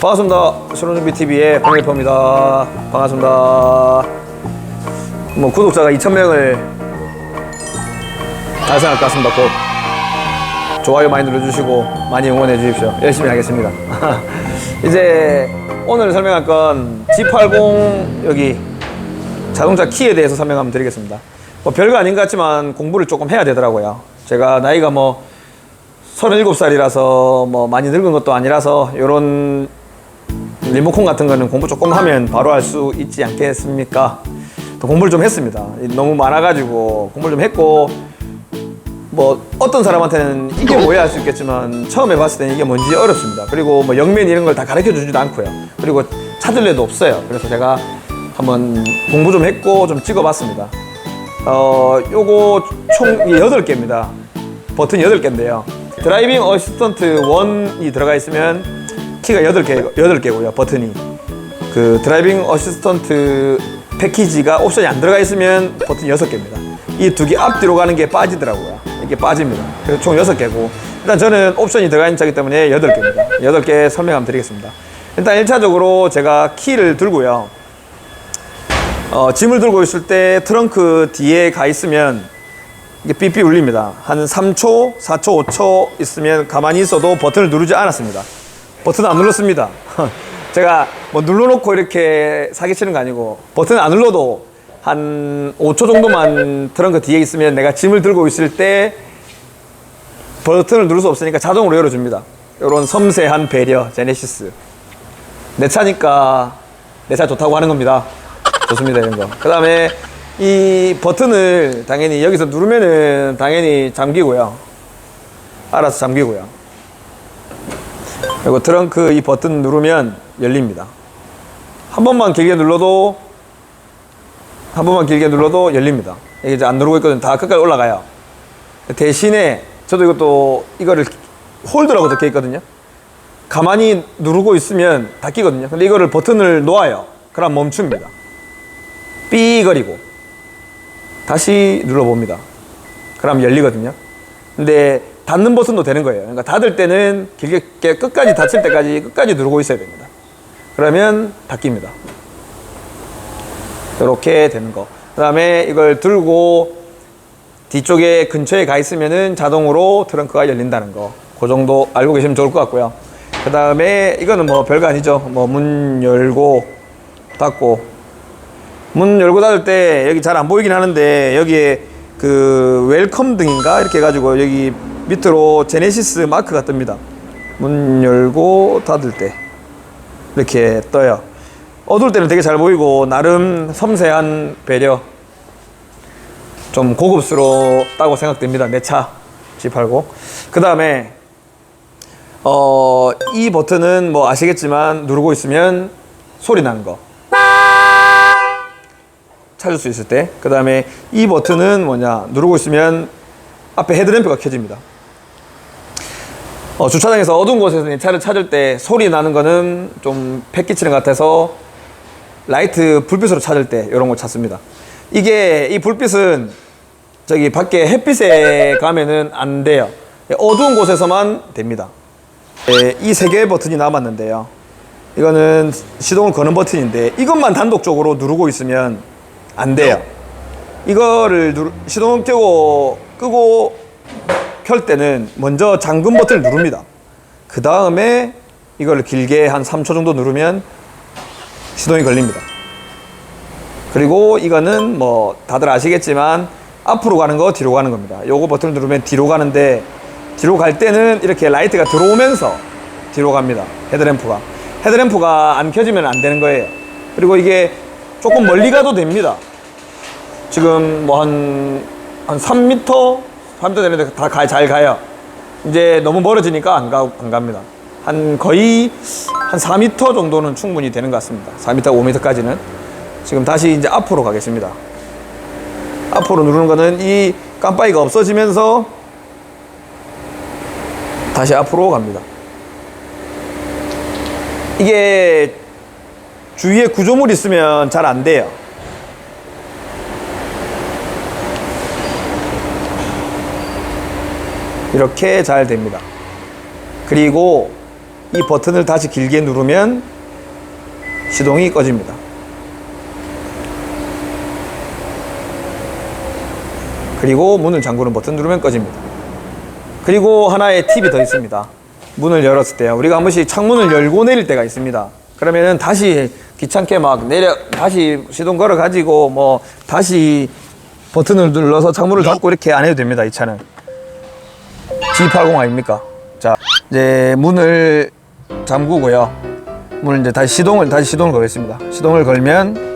반갑습니다. 신혼준비TV의 방일포입니다. 반갑습니다. 뭐 구독자가 2,000명을 달성할 것 같습니다. 곧 좋아요 많이 눌러주시고 많이 응원해 주십시오. 열심히 하겠습니다. 이제 오늘 설명할 건 G80 여기 자동차 키에 대해서 설명 한번 드리겠습니다. 뭐 별거 아닌 것 같지만 공부를 조금 해야 되더라고요. 제가 나이가 뭐 37살이라서 뭐 많이 늙은 것도 아니라서 요런 리모컨 같은 거는 공부 조금 하면 바로 할 수 있지 않겠습니까? 또 공부를 좀 했습니다. 너무 많아가지고 공부를 좀 했고 뭐 어떤 사람한테는 이게 뭐야 할 수 있겠지만 처음 해봤을 때는 이게 뭔지 어렵습니다. 그리고 뭐 영면 이런 걸 다 가르쳐 주지도 않고요. 그리고 찾을 데도 없어요. 그래서 제가 한번 공부 좀 했고 좀 찍어봤습니다. 어, 요거 총 8개입니다. 버튼이 8개인데요. 드라이빙 어시스턴트 1이 들어가 있으면 키가 8개, 8개고요. 버튼이. 그 드라이빙 어시스턴트 패키지가 옵션이 안 들어가 있으면 버튼이 6개입니다. 이 두 개 앞뒤로 가는 게 빠지더라고요. 이게 빠집니다. 그래서 총 6개고. 일단 저는 옵션이 들어가 있는 차기 때문에 8개입니다. 8개 설명 한번 드리겠습니다. 일단 1차적으로 제가 키를 들고요. 어, 짐을 들고 있을 때 트렁크 뒤에 가 있으면 이게 삐삐 울립니다. 한 3초, 4초, 5초 있으면 가만히 있어도 버튼을 누르지 않았습니다. 버튼 안 눌렀습니다. 제가 뭐 눌러놓고 이렇게 사기치는 거 아니고 버튼 안 눌러도 한 5초 정도만 트렁크 뒤에 있으면 내가 짐을 들고 있을 때 버튼을 누를 수 없으니까 자동으로 열어줍니다. 이런 섬세한 배려, 제네시스. 내 차니까 내 차 좋다고 하는 겁니다. 좋습니다, 이런 거. 그 다음에 이 버튼을 당연히 여기서 누르면은 당연히 잠기고요. 알아서 잠기고요. 그리고 트렁크 이 버튼 누르면 열립니다. 한 번만 길게 눌러도 한 번만 길게 눌러도 열립니다. 이게 이제 안 누르고 있거든요. 다 끝까지 올라가요. 대신에 저도 이것도 이거를 홀드라고 적혀 있거든요. 가만히 누르고 있으면 닫히거든요. 근데 이거를 버튼을 놓아요. 그럼 멈춥니다. 삐거리고 다시 눌러봅니다. 그럼 열리거든요. 근데 닫는 버튼도 되는 거예요. 그러니까 닫을 때는 길게 끝까지 닫힐 때까지 끝까지 누르고 있어야 됩니다. 그러면 닫힙니다. 이렇게 되는 거. 그 다음에 이걸 들고 뒤쪽에 근처에 가 있으면은 자동으로 트렁크가 열린다는 거. 그 정도 알고 계시면 좋을 것 같고요. 그 다음에 이거는 뭐 별거 아니죠. 뭐 문 열고 닫고 문 열고 닫을 때 여기 잘 안 보이긴 하는데 여기에 그 웰컴 등인가 이렇게 해가지고 여기 밑으로 제네시스 마크가 뜹니다. 문 열고 닫을 때 이렇게 떠요. 어두울 때는 되게 잘 보이고 나름 섬세한 배려 좀 고급스럽다고 생각됩니다. 내 차 G80. 그 다음에 어, 이 버튼은 뭐 아시겠지만 누르고 있으면 소리 나는 거. 찾을 수 있을 때. 그 다음에 이 버튼은 뭐냐. 누르고 있으면 앞에 헤드램프가 켜집니다. 어, 주차장에서 어두운 곳에서 내 차를 찾을 때 소리 나는 거는 좀 패끼치는 것 같아서 라이트 불빛으로 찾을 때 이런 걸 찾습니다. 이게 이 불빛은 저기 밖에 햇빛에 가면은 안 돼요. 어두운 곳에서만 됩니다. 네, 이세 개의 버튼이 남았는데요. 이거는 시동을 거는 버튼인데 이것만 단독적으로 누르고 있으면 안 돼요. 이거를 누르, 시동 켜고 끄고 켤 때는 먼저 잠금 버튼을 누릅니다. 그 다음에 이걸 길게 한 3초 정도 누르면 시동이 걸립니다. 그리고 이거는 뭐 다들 아시겠지만 앞으로 가는 거 뒤로 가는 겁니다. 요거 버튼을 누르면 뒤로 가는데 뒤로 갈 때는 이렇게 라이트가 들어오면서 뒤로 갑니다. 헤드램프가. 헤드램프가 안 켜지면 안 되는 거예요. 그리고 이게 조금 멀리 가도 됩니다. 지금 뭐 한, 한 3m? 3m 되는데 다잘 가요. 이제 너무 멀어지니까 안, 가, 안 갑니다. 한 거의 한 4m 정도는 충분히 되는 것 같습니다. 4m, 5m까지는. 지금 다시 이제 앞으로 가겠습니다. 앞으로 누르는 거는 이 깜빡이가 없어지면서 다시 앞으로 갑니다. 이게 주위에 구조물 있으면 잘 안 돼요. 이렇게 잘 됩니다. 그리고 이 버튼을 다시 길게 누르면 시동이 꺼집니다. 그리고 문을 잠그는 버튼 누르면 꺼집니다. 그리고 하나의 팁이 더 있습니다. 문을 열었을 때요. 우리가 한 번씩 창문을 열고 내릴 때가 있습니다. 그러면은 다시 귀찮게 막 내려, 다시 시동 걸어 가지고 뭐 다시 버튼을 눌러서 창문을 닫고 이렇게 안 해도 됩니다. 이 차는. G80 아닙니까? 자, 이제 문을 잠그고요. 문을 이제 다시 시동을, 다시 시동을 걸겠습니다. 시동을 걸면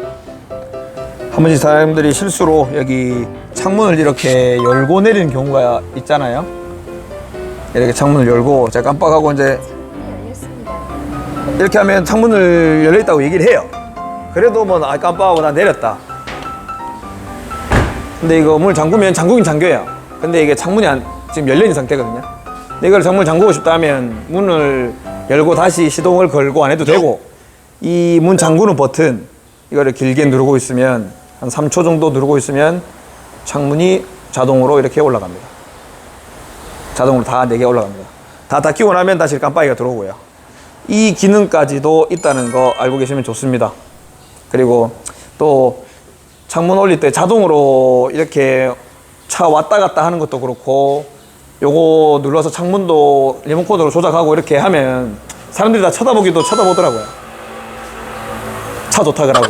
한 번씩 사람들이 실수로 여기 창문을 이렇게 열고 내리는 경우가 있잖아요. 이렇게 창문을 열고 제가 깜빡하고 이제 이렇게 하면 창문을 열려 있다고 얘기를 해요. 그래도 뭐 아, 깜빡하고 나 내렸다. 근데 이거 문을 잠그면 잠그긴 잠겨요. 근데 이게 창문이 안, 지금 열려 있는 상태거든요. 이걸 창문을 잠그고 싶다면 문을 열고 다시 시동을 걸고 안 해도 되고 이 문 잠그는 버튼 이거를 길게 누르고 있으면 한 3초 정도 누르고 있으면 창문이 자동으로 이렇게 올라갑니다. 자동으로 다 4개 올라갑니다. 다 닫히고 나면 다시 깜빡이가 들어오고요. 이 기능까지도 있다는 거 알고 계시면 좋습니다. 그리고 또 창문 올릴 때 자동으로 이렇게 차 왔다 갔다 하는 것도 그렇고 요거 눌러서 창문도 리모컨으로 조작하고 이렇게 하면 사람들이 다 쳐다보기도 쳐다보더라고요. 차 좋다 그러고.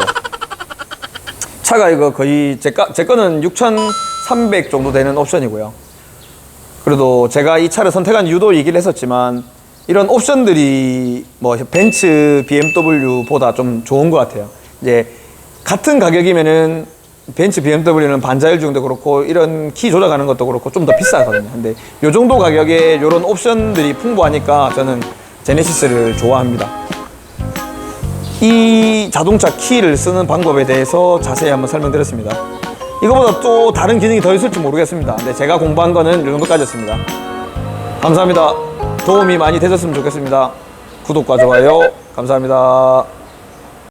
차가 이거 거의 제, 거, 제 거는 6,300 정도 되는 옵션이고요. 그래도 제가 이 차를 선택한 이유도 얘기를 했었지만 이런 옵션들이 뭐 벤츠 BMW보다 좀 좋은 것 같아요. 이제 같은 가격이면은 벤츠 BMW는 반자율 중도 그렇고 이런 키 조작하는 것도 그렇고 좀 더 비싸거든요. 근데 요 정도 가격에 이런 옵션들이 풍부하니까 저는 제네시스를 좋아합니다. 이 자동차 키를 쓰는 방법에 대해서 자세히 한번 설명드렸습니다. 이거보다 또 다른 기능이 더 있을지 모르겠습니다. 근데 제가 공부한 거는 이 정도까지였습니다. 감사합니다. 도움이 많이 되셨으면 좋겠습니다. 구독과 좋아요 감사합니다.